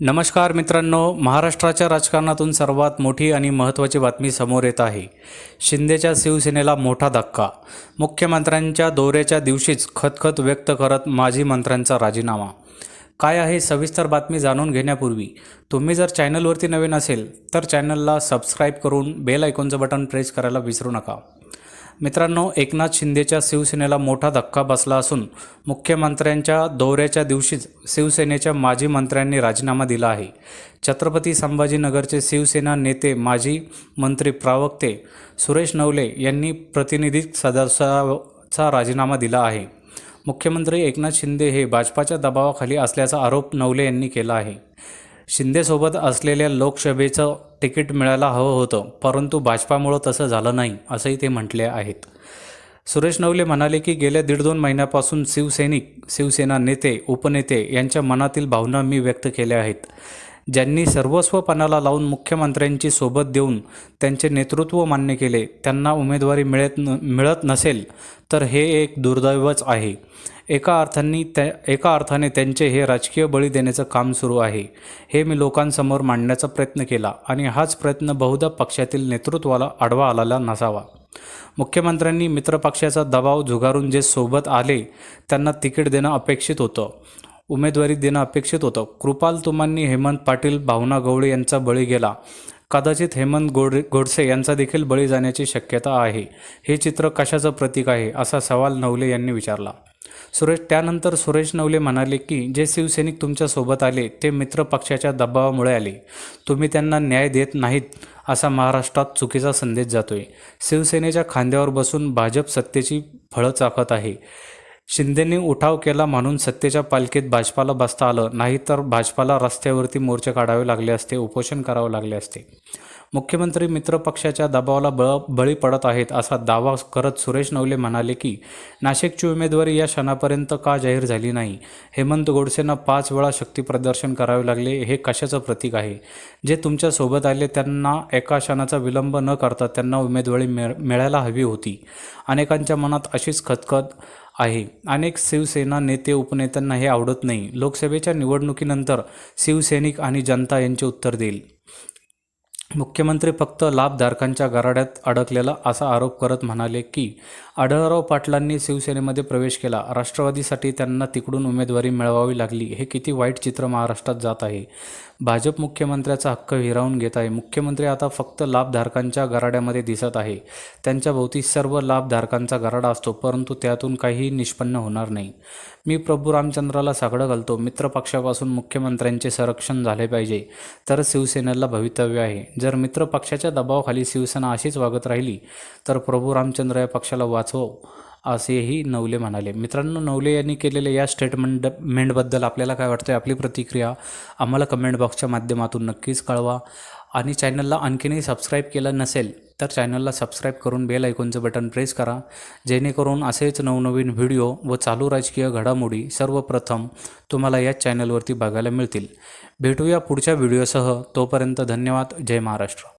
नमस्कार मित्रांनो महाराष्ट्राच्या राजकारणातून सर्वात मोठी आणि महत्त्वाची बातमी समोर येत आहे. शिंदेच्या शिवसेनेला मोठा धक्का. मुख्यमंत्र्यांच्या दौऱ्याच्या दिवशीच खतखत व्यक्त करत माजी मंत्र्यांचा राजीनामा. काय आहे सविस्तर बातमी जाणून घेण्यापूर्वी तुम्ही जर चॅनलवरती नवीन असेल तर चॅनलला सबस्क्राईब करून बेल ऐकॉनचं बटन प्रेस करायला विसरू नका. मित्रांनो एकनाथ शिंदेच्या शिवसेनेला मोठा धक्का बसला असून मुख्यमंत्र्यांच्या दौऱ्याच्या दिवशीच शिवसेनेच्या माजी मंत्र्यांनी राजीनामा दिला आहे. छत्रपती संभाजीनगरचे शिवसेना नेते माजी मंत्री प्रवक्ते सुरेश नवले यांनी प्रतिनिधी सदस्याचा राजीनामा दिला आहे. मुख्यमंत्री एकनाथ शिंदे हे भाजपाच्या दबावाखाली असल्याचा आरोप नवले यांनी केला आहे. शिंदेसोबत असलेल्या लोकसभेचं तिकीट मिळायला हवं होतं परंतु भाजपामुळं तसं झालं नाही असंही ते म्हटले आहेत. सुरेश नवले म्हणाले की गेल्या दीड दोन महिन्यापासून शिवसैनिक शिवसेना नेते उपनेते यांच्या मनातील भावना मी व्यक्त केल्या आहेत. ज्यांनी सर्वस्वपणाला लावून मुख्यमंत्र्यांची सोबत देऊन त्यांचे नेतृत्व मान्य केले त्यांना उमेदवारी मिळत न मिळत नसेल तर हे एक दुर्दैवच आहे. एका अर्थाने त्या एका अर्थाने त्यांचे हे राजकीय बळी देण्याचं काम सुरू आहे. हे मी लोकांसमोर मांडण्याचा प्रयत्न केला आणि हाच प्रयत्न बहुधा पक्षातील नेतृत्वाला आडवा आलेला नसावा. मुख्यमंत्र्यांनी मित्रपक्षाचा दबाव झुगारून जे सोबत आले त्यांना तिकीट देणं अपेक्षित होतं. उमेदवारी देणं अपेक्षित होतं. कृपाल तुमांनी हेमंत पाटील भावना गवळे यांचा बळी गेला. कदाचित हेमंत गोड गोडसे यांचा देखील बळी जाण्याची शक्यता आहे. हे चित्र कशाचं प्रतीक आहे असा सवाल नवले यांनी विचारला. सुरेश त्यानंतर सुरेश नवले म्हणाले की जे शिवसैनिक तुमच्यासोबत आले ते मित्र पक्षाच्या दबावामुळे आले. तुम्ही त्यांना न्याय देत नाहीत असा महाराष्ट्रात चुकीचा संदेश जातोय. शिवसेनेच्या खांद्यावर बसून भाजप सत्तेची फळं चाकत आहे. शिंदेंनी उठाव केला म्हणून सत्तेच्या पालखीत भाजपाला बसता आलं. नाही तर भाजपाला रस्त्यावरती मोर्चे काढावे लागले असते उपोषण करावे लागले असते. मुख्यमंत्री मित्रपक्षाच्या दबावाला बळ बळी पडत आहेत असा दावा करत सुरेश नवले म्हणाले की नाशिकची उमेदवारी या क्षणापर्यंत का जाहीर झाली नाही? हेमंत गोडसेंना पाच वेळा शक्तीप्रदर्शन करावे लागले हे कशाचं प्रतीक आहे? जे तुमच्यासोबत आले त्यांना एका क्षणाचा विलंब न करता त्यांना उमेदवारी मिळ मिळायला हवी होती. अनेकांच्या मनात अशीच खतखत आहे. अनेक शिवसेना नेते उपनेत्यांना हे आवडत नाही. लोकसभेच्या निवडणुकीनंतर शिवसैनिक आणि जनता यांचे उत्तर देईल. मुख्यमंत्री फक्त लाभधारकांच्या गराड्यात अडकलेला असा आरोप करत म्हणाले की आढळराव पाटलांनी शिवसेनेमध्ये प्रवेश केला. राष्ट्रवादीसाठी त्यांना तिकडून उमेदवारी मिळवावी लागली. हे किती वाईट चित्र महाराष्ट्रात जात आहे. भाजप मुख्यमंत्र्याचा हक्क हिरावून घेत आहे. मुख्यमंत्री आता फक्त लाभधारकांच्या गराड्यामध्ये दिसत आहे. त्यांच्या भोवती सर्व लाभधारकांचा गराडा असतो परंतु त्यातून काहीही निष्पन्न होणार नाही. मी प्रभू रामचंद्राला साकडं घालतो. मित्रपक्षापासून मुख्यमंत्र्यांचे संरक्षण झाले पाहिजे. तर शिवसेनेला भवितव्य आहे. जर मित्रपक्षाच्या दबावाखाली शिवसेना अशीच वागत राहिली तर प्रभू रामचंद्र या पक्षाला वाचव. असेही नवले म्हणाले. मित्रांनो नवले यांनी केलेल्या या स्टेटमेंट मेंटबद्दल आपल्याला काय वाटतं आपली प्रतिक्रिया आम्हाला कमेंट बॉक्सच्या माध्यमातून नक्कीच कळवा. आणि चॅनलला आणखीनही सबस्क्राईब केलं नसेल तर चॅनलला सबस्क्राईब करून बेल ऐकूनचं बटन प्रेस करा. जेणेकरून असेच नवनवीन व्हिडिओ व चालू राजकीय घडामोडी सर्वप्रथम तुम्हाला या चॅनलवरती बघायला मिळतील. भेटूया पुढच्या व्हिडिओसह तोपर्यंत धन्यवाद. जय महाराष्ट्र.